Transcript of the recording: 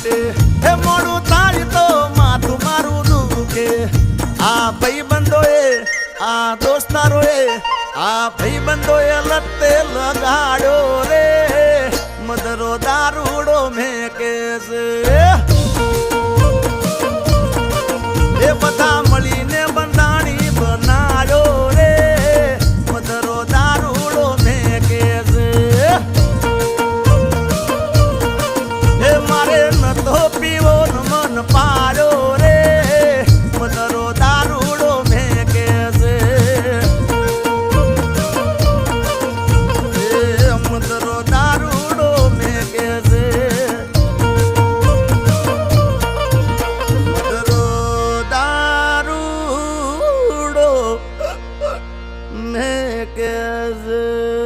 માટે એ મોડું થાય તો માથું મારું દુખે. આ ભાઈ બંધોએ આ દોસ્તારોએ, આ ભાઈ બંધોએ લતે લગાડો રે. મધરો દારૂડો મેં કેસ मैं कैसे